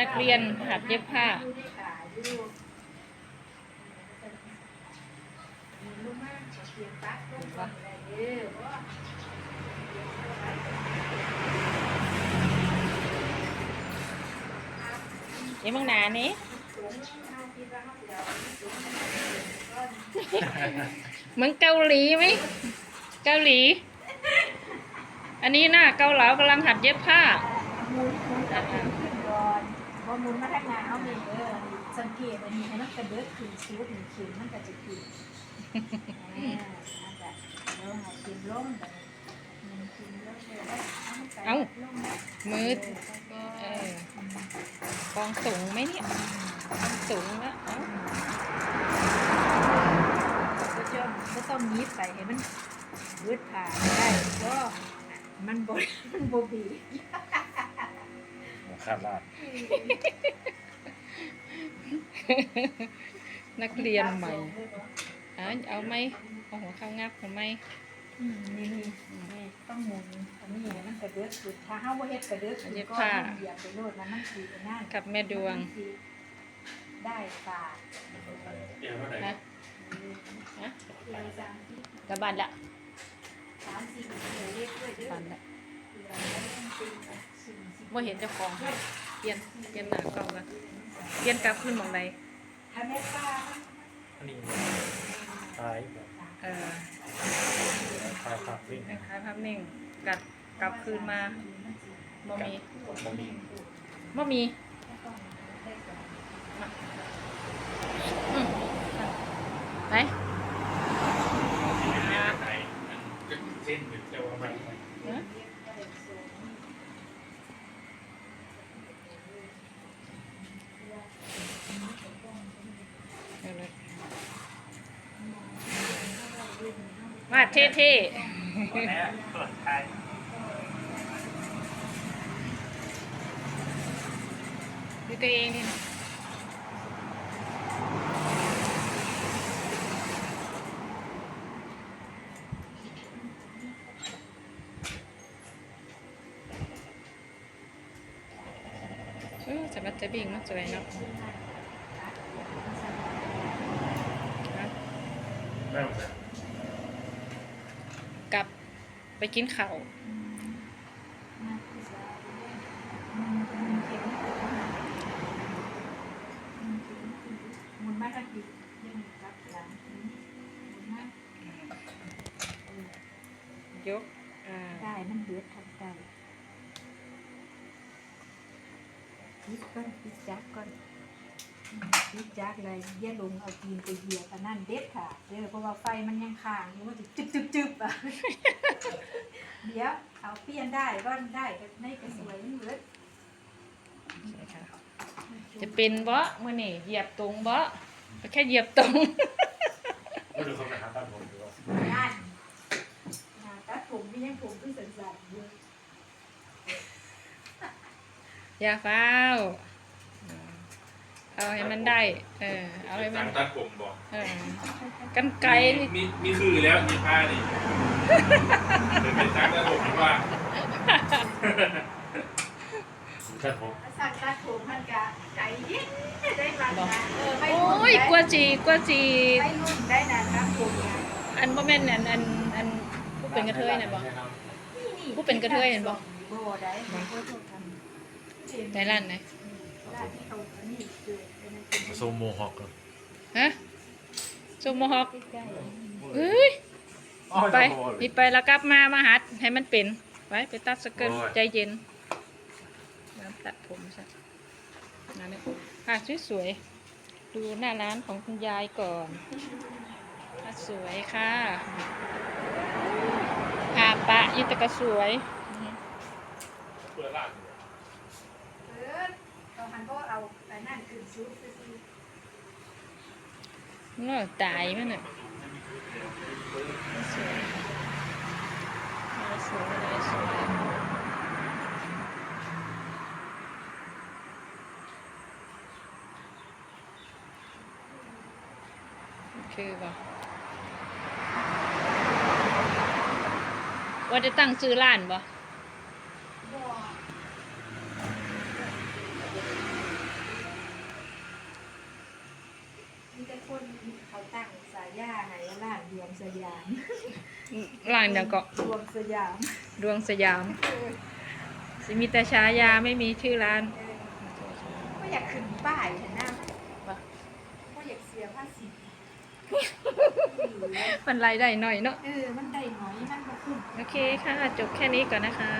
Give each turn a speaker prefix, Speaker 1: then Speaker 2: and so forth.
Speaker 1: นักเรียนหัดเย็บผ้า
Speaker 2: เย็
Speaker 1: บมังนานี้
Speaker 2: เห
Speaker 1: มือนเกาหลีไหมเกาหลี อันนี้น่าเกาเหลากำลังหัดเย็บผ้า
Speaker 2: หมุนหมุนเอาขึ้นก่อนพอหมุนมาทางหน้าเอาเองเออสังเกตอันนี้ให้มันกระเดิดขึ้นสูดหนึ่งเข็มมันก็จะขึ้นอ่านั่นและเดี๋ยวให้เข็มลงแบบนี้มันเข็มลงเลยแล้วเอามันไป
Speaker 1: เอ้า
Speaker 2: ลงนะ
Speaker 1: มืดเออกองสูงไหมเนี่ยสูงแล้วเอ้า
Speaker 2: ก็จะก็ต้องยีบไปให้มันยืดผ่านได้ก็มันบดมันบบี
Speaker 3: ขาดลาด
Speaker 1: นักเรียนใหม่อะเอาไหมเอาหัวเข้างับทำไม
Speaker 2: อืมนี่นี่นี่ต้องหมุนอันนี้มันกระเดือกสุดถ้าเฮาบ่เฮ็ดกระเดือกสุดก็มันเหยียบไปโลดแล้วมันสินั่น
Speaker 1: กับแม่ดวง
Speaker 2: มันสิได้ฝาด
Speaker 3: เดี๋ยวเท่าไหร่
Speaker 1: นะฮะ
Speaker 2: เลยสามสิบ
Speaker 1: กระบาดละ
Speaker 2: สามสิบเดี๋ยวเรียกด้วยเด้อ
Speaker 1: บ่
Speaker 2: เห็
Speaker 1: นเจ้าของเปลี่ยนเปลี่ยนหน้ากล้องกันเปลี่ยนกลับขึ้นหมองใด
Speaker 3: อันนี้ท้าย
Speaker 1: เออ
Speaker 3: ท้ายภาพวิ่ง
Speaker 1: คล้ายๆภาพนิ่งกัดกลับคืนมาบ่มี
Speaker 3: บ่มี
Speaker 1: บ่มีอืมไป
Speaker 3: เส้นหรือจะว่ามัน
Speaker 1: ฮะเอาเลย มาเท่
Speaker 3: ท้าย
Speaker 1: ดูตัวเองดิเออจะมาจะบิงมาสวยเนาะ
Speaker 3: ได้หมดแล้ว
Speaker 1: กลับ ไปกินข้าว
Speaker 2: หมุนมาทางนี้ยังกลับหลังหมุนมาย
Speaker 1: กอ่า
Speaker 2: ได้มันเดือดทำได้พิดก้อนพิดจักก้อน พิดจักเลยเยี่ยลงเอาตีนไปเหยียบอันนั่นเด็ดค่ะเด้อเพราะว่าไฟมันยังค้างอยู่มันจะจึบจึบจึบอะ เดี๋ยวเอาเปลี่ยนได้ก็ได้ก็ในกระสวยนี่เลย
Speaker 1: ใช่ค่ะจะเป็นบ่มื่อนี่เหยียบตรงบ่ก็แค่เหยียบตรง
Speaker 3: ก็ดูเขาไปหาตัดผมดูว่า
Speaker 2: นั่นหน้าตัดผมนี่ยังผมขึ้นสันๆอยู่
Speaker 1: อย่าฟ้าว เอาให้มันได้ เออ เอาให้มัน
Speaker 4: สั่งตัดผมบอก
Speaker 1: เออ กันไกลนี่
Speaker 4: มีมีคือแล้วมีผ้านี่เป็นเป็นสั่งตัดผมดีกว่า
Speaker 3: ตัดผม
Speaker 2: สักตัดผมมันกะไก่ยิ่งได้บางนะเออไม่
Speaker 1: โอ้ยกลัวจีกลัวจี
Speaker 2: ไม่รุ่นได้นานครับผมนะ
Speaker 1: อันบ่แม่นอันอันอันผู้เป็นกระเทยน่ะบ่ ผู้เป็นกระเทยเห็นบ่
Speaker 2: บ่ได้บ่เขาต้องทำ
Speaker 1: ในร้านไหน
Speaker 3: โซโมฮอกครับ
Speaker 1: ฮะซูโมฮอก
Speaker 2: ใกล้
Speaker 1: เฮ้ยไปหยิบไปแล้วกลับมามาหัดให้มันเป็นไปไปตัดสเกิร์ตใจเย็นน้ำตัดผมซะนั่นแหละผ้าสวยๆดูหน้าร้านของคุณยายก่อนผ้าสวยค่ะผ้าปะยิตะกะสวย
Speaker 4: เปิดร้าน
Speaker 2: ๆเออ มันก็เอาไปนั่นขึ้นชุดซื่อ
Speaker 1: เงาตายมันอะสวยสวยสวยคือแบบว่าจะตั้งซื้อร้าน
Speaker 2: บ่ คนเขาตั้งสา ยาไหนร้านดวงสยาม
Speaker 1: ร้านเดียวก็
Speaker 2: ดวงสยาม
Speaker 1: ดวงสยามสิมีแต่ฉายาไม่มีชื่อร้าน
Speaker 2: เออก็อยากขึ้นป้ายเห็นหน้าก็อยากเสียภาษี
Speaker 1: มันรายได้หน่อยเนาะ
Speaker 2: เออมันได้น้อยมันก็ขึ้น
Speaker 1: โอเคค่ะจบแค่นี้ก่อนนะคะ